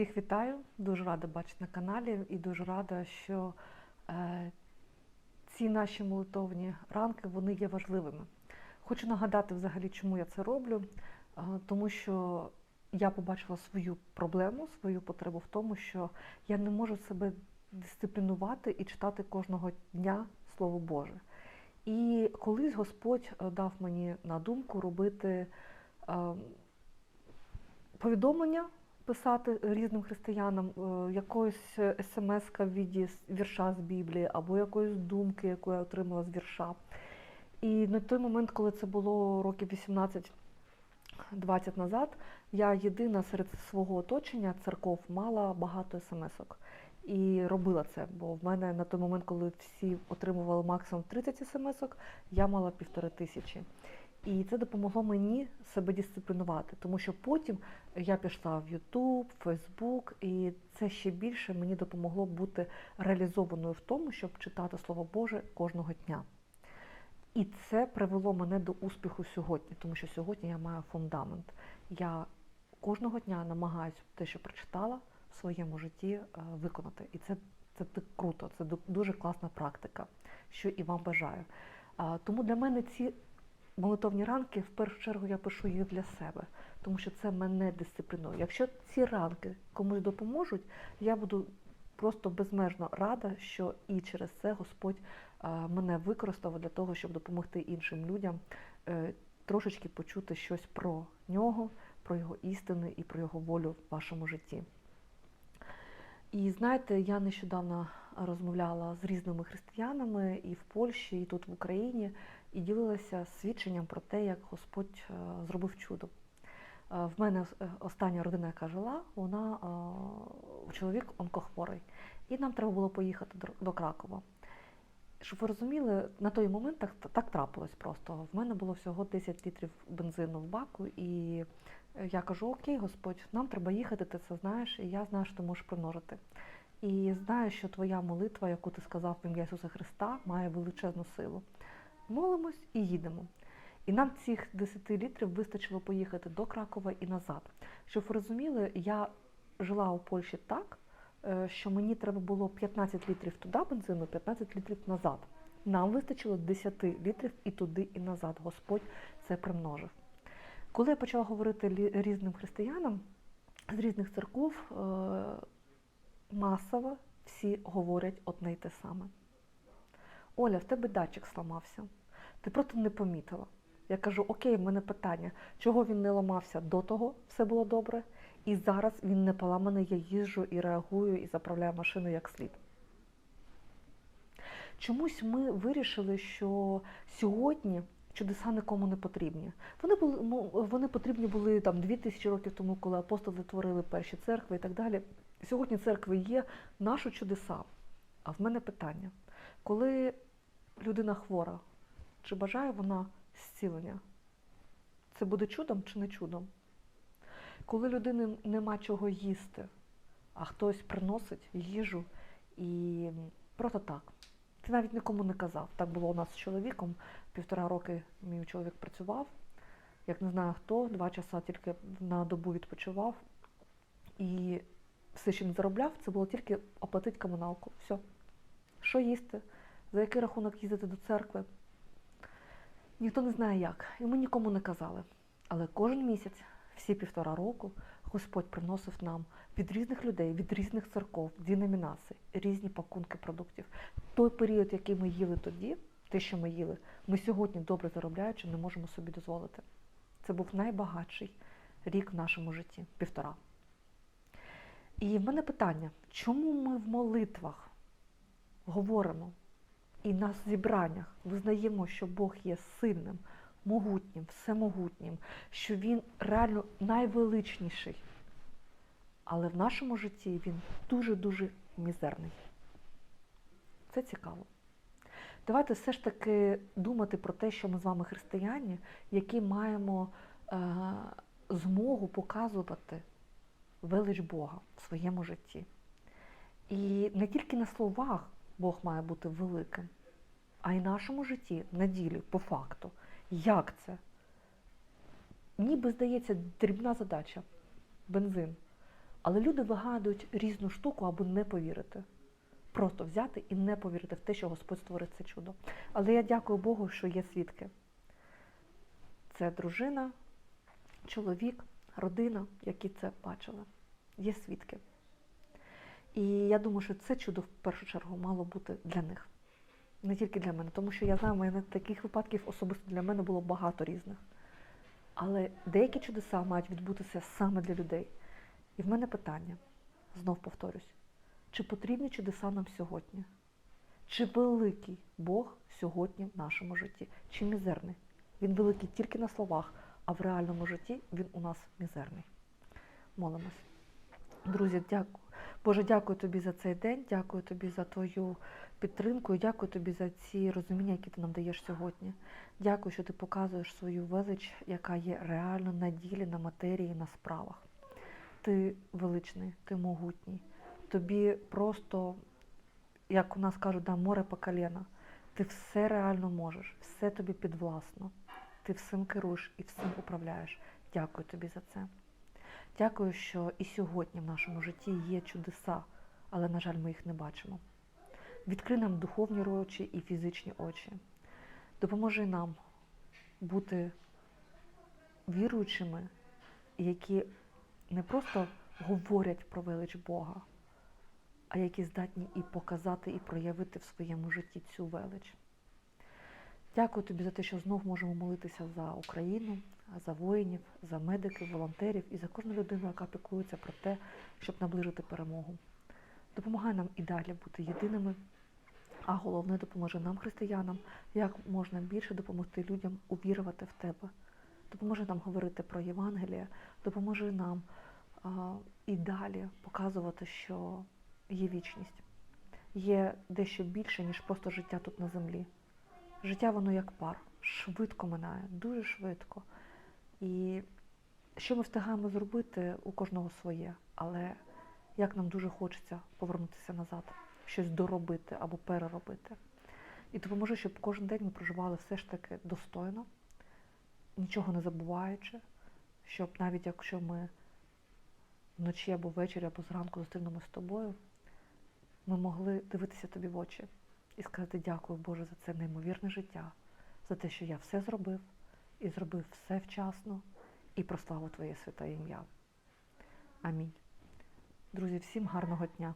Всіх вітаю, дуже рада бачити на каналі і дуже рада, що е, ці наші молитовні ранки вони є важливими. Хочу нагадати взагалі, чому я це роблю, е, тому що я побачила свою проблему, свою потребу в тому, що я не можу себе дисциплінувати і читати кожного дня Слово Боже. І колись Господь е, дав мені на думку робити е, повідомлення писати різним християнам е, якоюсь смс-ка в віді вірша з Біблії або якоїсь думки, яку я отримала з вірша. І на той момент, коли це було років 18-20 назад, я єдина серед свого оточення церков мала багато смс-ок. І робила це, бо в мене на той момент, коли всі отримували максимум 30 смс-ок, я мала півтори тисячі. І це допомогло мені себе дисциплінувати, тому що потім я пішла в YouTube, Facebook, і це ще більше мені допомогло бути реалізованою в тому, щоб читати Слово Боже кожного дня. І це привело мене до успіху сьогодні, тому що сьогодні я маю фундамент. Я кожного дня намагаюся те, що прочитала в своєму житті, е, виконати. І це, це круто, це ду- дуже класна практика, що і вам бажаю. Тому для мене ці молитовні ранки, в першу чергу, я пишу їх для себе, тому що це мене дисциплінує. Якщо ці ранки комусь допоможуть, я буду просто безмежно рада, що і через це Господь мене використав для того, щоб допомогти іншим людям е, трошечки почути щось про нього, про його істини і про його волю в вашому житті. І знаєте, я нещодавно розмовляла з різними християнами і в Польщі, і тут в Україні, і ділилася свідченням про те, як Господь е, зробив чудо. Е, В мене е, остання родина, яка жила, вона чоловік онкохворий. І нам треба було поїхати до- Кракова. Щоб ви розуміли, на той момент так, так трапилось просто. В мене було всього 10 літрів бензину в баку, і я кажу: Окей, Господь, нам треба їхати, ти це знаєш, і я знаю, що ти можеш примножити. І знаю, що твоя молитва, яку ти сказав в ім'я Ісуса Христа, має величезну силу. Молимось і їдемо. І нам цих 10 літрів вистачило поїхати до Кракова і назад. Щоб ви розуміли, я жила у Польщі так, е, що мені треба було 15 літрів туди бензину, 15 літрів назад. Нам вистачило 10 літрів і туди, і назад. Господь це примножив. Коли я почала говорити різним християнам з різних церков, е, масово всі говорять одне й те саме. Оля, в тебе датчик зламався. Ти просто не помітила. Я кажу, окей, в мене питання, чого він не ламався до того, все було добре, і зараз він не поламаний, я їжджу і реагую і заправляю машину як слід. Чомусь ми вирішили, що сьогодні чудеса нікому не потрібні. Вони були ну, вони потрібні були там дві тисячі років тому, коли апостоли творили перші церкви і так далі. Сьогодні церкви є наші чудеса. А в мене питання: коли людина хвора, чи бажає вона зцілення? Це буде чудом чи не чудом? Коли людини нема чого їсти, а хтось приносить їжу і просто так. Це навіть нікому не казав. Так було у нас з чоловіком. Півтора роки мій чоловік працював, як не знаю хто, два часа тільки на добу відпочивав. І все, що він заробляв, це було тільки оплатити комуналку. Все. Що їсти, за який рахунок їздити до церкви. Ніхто не знає як. І ми нікому не казали. Але кожен місяць, всі півтора року, Господь приносив нам від різних людей, від різних церков, деномінацій, різні пакунки продуктів. Той період, який ми їли тоді, те, що ми їли, ми сьогодні добре заробляючи, не можемо собі дозволити. Це був найбагатший рік в нашому житті півтора. І в мене питання: чому ми в молитвах говоримо і на зібраннях визнаємо, що Бог є сильним, могутнім, всемогутнім, що Він реально найвеличніший. Але в нашому житті він дуже-дуже мізерний. Це цікаво. Давайте все ж таки думати про те, що ми з вами християні, які маємо е, змогу показувати велич Бога в своєму житті. І не тільки на словах Бог має бути великим, а й нашому житті, на ділі, по факту. Як це? Ніби здається, дрібна задача бензин. Але люди вигадують різну штуку, аби не повірити. Просто взяти і не повірити в те, що Господь створить це чудо. Але я дякую Богу, що є свідки. Це дружина, чоловік, родина, які це бачили. Є свідки. І я думаю, що це чудо в першу чергу мало бути для них. Не тільки для мене, тому що я знаю, мене таких випадків особисто для мене було багато різних. Але деякі чудеса мають відбутися саме для людей. І в мене питання, знов повторюсь, чи потрібні чудеса нам сьогодні? Чи великий Бог сьогодні в нашому житті? Чи мізерний? Він великий тільки на словах, а в реальному житті він у нас мізерний. Молимось. Друзі, дякую. Боже, дякую тобі за цей день, дякую тобі за твою підтримку дякую тобі за ці розуміння, які ти нам даєш сьогодні. Дякую, що ти показуєш свою велич, яка є реально на ділі, на матерії, на справах. Ти величний, ти могутній. Тобі просто, як у нас кажуть, да, море по коліна. Ти все реально можеш, все тобі підвласно. Ти всім керуєш і всім управляєш. Дякую тобі за це. Дякую, що і сьогодні в нашому житті є чудеса, але, на жаль, ми їх не бачимо. Відкрий нам духовні очі і фізичні очі. Допоможи нам бути віруючими, які не просто говорять про велич Бога, а які здатні і показати, і проявити в своєму житті цю велич. Дякую тобі за те, що знов можемо молитися за Україну, за воїнів, за медиків, волонтерів і за кожну людину, яка піклується про те, щоб наближити перемогу. Допомагай нам і далі бути єдиними, а головне допоможи нам, християнам, як можна більше допомогти людям увірувати в тебе. Допоможи нам говорити про Євангеліє, допоможи нам а, і далі показувати, що є вічність, є дещо більше, ніж просто життя тут на землі. Життя воно як пар, швидко минає, дуже швидко. І що ми встигаємо зробити, у кожного своє, але як нам дуже хочеться повернутися назад, щось доробити або переробити. І допоможи, щоб кожен день ми проживали все ж таки достойно, нічого не забуваючи, щоб навіть якщо ми вночі або ввечері, або зранку зустрінемося з тобою, ми могли дивитися тобі в очі і сказати дякую Боже за це неймовірне життя, за те, що я все зробив і зробив все вчасно і прославу Твоє святе ім'я. Амінь. Друзі, всім гарного дня!